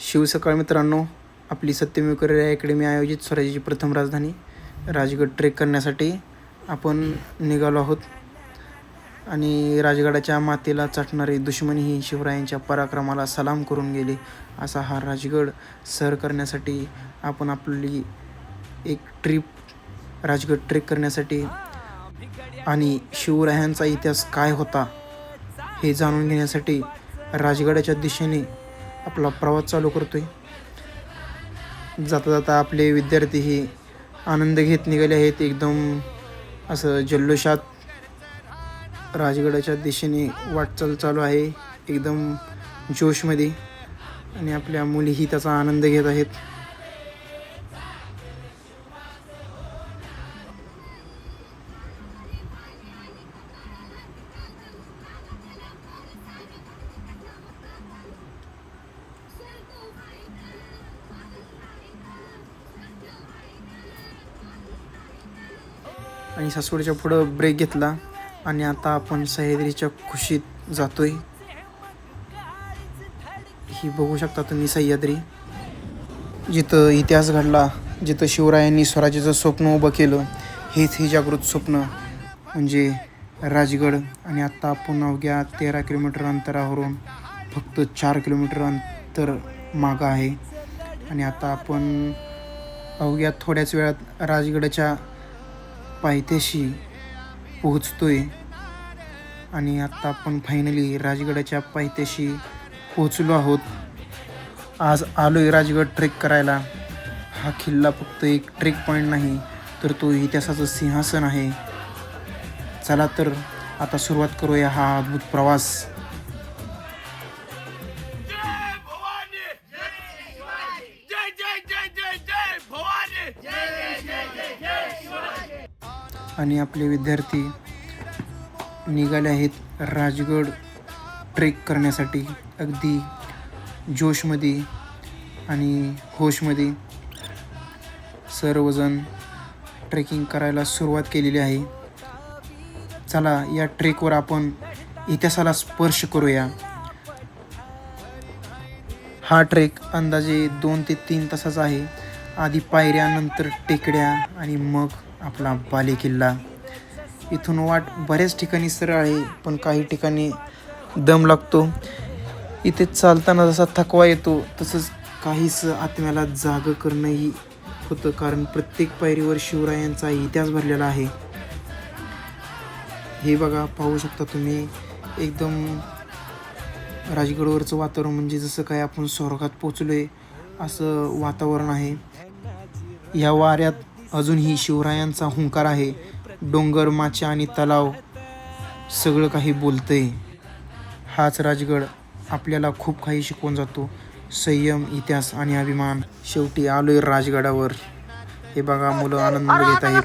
शिवसकाळ मित्रांनो आपली सत्यमेव career academy आयोजित स्वराज्याची प्रथम राजधानी राजगड ट्रेक करण्यासाठी आपण निघालो आहोत. आणि राजगडाच्या मातेला चाटणारे दुश्मनी ही शिवरायांच्या पराक्रमाला सलाम करून गेले. असा हा राजगड सर करण्यासाठी आपण आपली एक ट्रिप राजगड ट्रेक करण्यासाठी आणि शिवरायांचा इतिहास काय होता हे जाणून घेण्यासाठी राजगडाच्या दिशेने आपला प्रवास चालू करतोय. जाता जाता आपले विद्यार्थी हे आनंद घेत निघाले आहेत. एकदम असं जल्लोषात राजगडाच्या दिशेने वाटचाल चालू आहे. एकदम जोशमध्ये आणि आपल्या मुलीही त्याचा आनंद घेत आहेत. आणि सासवडीच्या पुढं ब्रेक घेतला. आणि आता आपण सह्याद्रीच्या खुशीत जातोय. ही बघू शकता तुम्ही सह्याद्री. जिथं इतिहास घडला जिथं शिवरायांनी स्वराज्याचं स्वप्न उभं केलं हेच हे जागृत स्वप्न. म्हणजे राजगड. आणि आत्ता आपण अवघ्या तेरा किलोमीटर अंतरावरून फक्त चार किलोमीटर अंतर मागं आहे. आणि आता आपण अवघ्या थोड्याच वेळात राजगडाच्या पायथ्याशी पोहोचतोय. आणि आत्ता आपण फायनली राजगडाच्या पायथ्याशी पोहोचलो आहोत. आज आलो आहे राजगड ट्रेक करायला. हा किल्ला फक्त एक ट्रेक पॉईंट नाही तर तो इतिहासाचं सिंहासन आहे. चला तर आता सुरुवात करूया हा अद्भुत प्रवास. आणि आपले विद्यार्थी निघाले आहेत राजगड ट्रेक करण्यासाठी. अगदी जोशमध्ये आणि होशमध्ये सर्वजण ट्रेकिंग करायला सुरुवात केलेली आहे. चला या ट्रेकवर आपण इतिहासाला स्पर्श करूया. हा ट्रेक अंदाजे दोन ते तीन तासाचा आहे. आधी पायऱ्या नंतर टेकड्या आणि मग आपला बालेकिल्ला इथून वाट बऱ्याच ठिकाणी सरळ आहे पण काही ठिकाणी दम लागतो. इथे चालताना जसा थकवा येतो तसंच काहीच आत्म्याला जाग करणंही होतं कारण प्रत्येक पायरीवर शिवरायांचा इतिहास भरलेला आहे. हे बघा पाहू शकता तुम्ही एकदम राजगडवरचं वातावरण म्हणजे जसं काय आपण स्वर्गात पोचलोय असं वातावरण आहे. या वाऱ्यात अजूनही शिवरायांचा हुंकार आहे. डोंगर माचे आणि तलाव सगळं काही बोलतंय. हाच राजगड. आपल्याला खूप काही शिकवून जातो. संयम इतिहास आणि अभिमान. शेवटी आलोय राजगडावर. हे बघा मुलं आनंद घेत आहेत.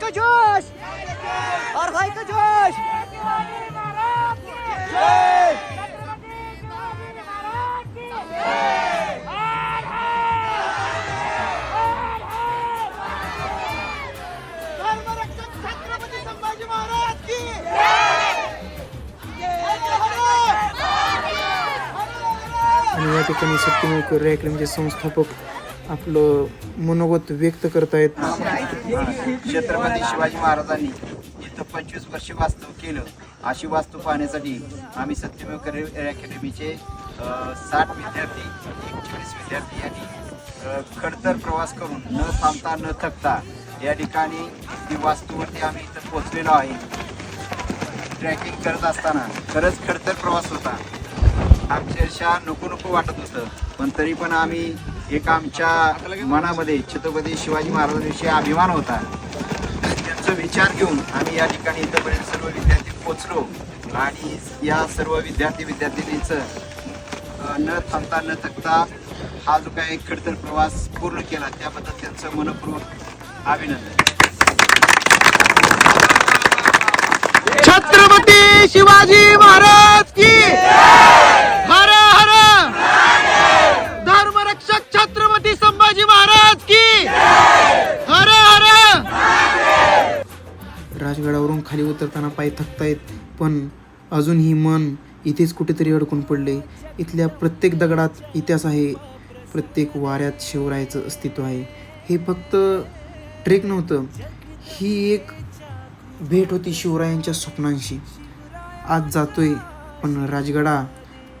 का जोश अरे का जोश आणि या ठिकाणी सत्यमेव करिअर संस्थापक आपलं मनोगत व्यक्त करतायत. छत्रपती शिवाजी महाराजांनी इथं पंचवीस वर्ष वास्तव केलं. अशी वास्तू पाहण्यासाठी आम्ही सत्यमेव करिअर अकॅडमीचे साठ विद्यार्थी एकचाळीस विद्यार्थी यांनी खडतर प्रवास करून न थांबता न थकता या ठिकाणी ती वास्तूवरती आम्ही इथं पोहोचलेलो आहे. ट्रॅकिंग करत असताना खरंच खडतर प्रवास होता. अक्षरशः नको नको वाटत होतं. पण तरी पण आम्ही एक आमच्या मनामध्ये छत्रपती शिवाजी महाराजांविषयी अभिमान होता. त्यांचा विचार घेऊन आम्ही या ठिकाणी इथंपर्यंत सर्व विद्यार्थी पोचलो आणि या सर्व विद्यार्थी विद्यार्थिनीचं न थांबता न थकता हा जो काही खडतर प्रवास पूर्ण केला त्याबद्दल त्यांचं मनपूर्वक अभिनंदन. छत्रपती शिवाजी महाराज की खाली उतरताना पाय थकतायत पण अजूनही मन इथेच कुठेतरी अडकून पडले. इथल्या प्रत्येक दगडात इतिहास आहे. प्रत्येक वाऱ्यात शिवरायाचं अस्तित्व आहे. हे फक्त ट्रेक नव्हतं. ही एक भेट होती शिवरायांच्या स्वप्नांशी. आज जातोय पण राजगडा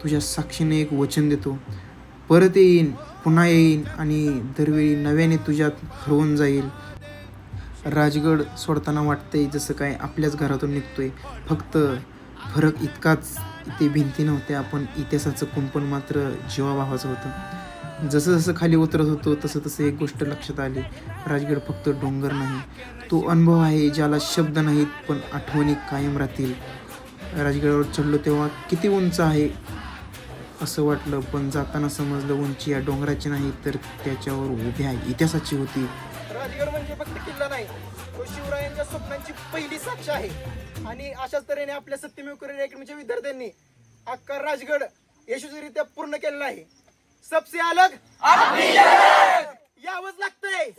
तुझ्या साक्षीने एक वचन देतो. परत येईन पुन्हा येईन आणि दरवेळी नव्याने तुझ्यात हरवून जाईल. राजगड सोडताना वाटतंय जसं काय आपल्याच घरातून निघतोय. फक्त फरक इतकाच इथे भिंती नव्हत्या पण इतिहासाचं कुंपण मात्र जीवाभावाचं होतं. जसं जसं खाली उतरत होतो तसं तसं एक गोष्ट लक्षात आली. राजगड फक्त डोंगर नाही. तो अनुभव आहे ज्याला शब्द नाहीत पण आठवणी कायम राहतील. राजगडावर चढलो तेव्हा किती उंच आहे असं वाटलं पण जाताना समजलं उंची या डोंगराची नाही तर त्याच्यावर उभ्या इतिहासाची होती. राजगड म्हणजे फक्त किल्ला नाही तो शिवरायांच्या स्वप्नांची पहिली साक्ष आहे. आणि अशाच तऱ्हेने आपल्या सत्यमेव करिअर अकॅडमीच्या म्हणजे विद्यार्थ्यांनी अख्खा राजगड यशस्वीरित्या पूर्ण केलेला आहे. सबसे अलग यावंच लागतंय.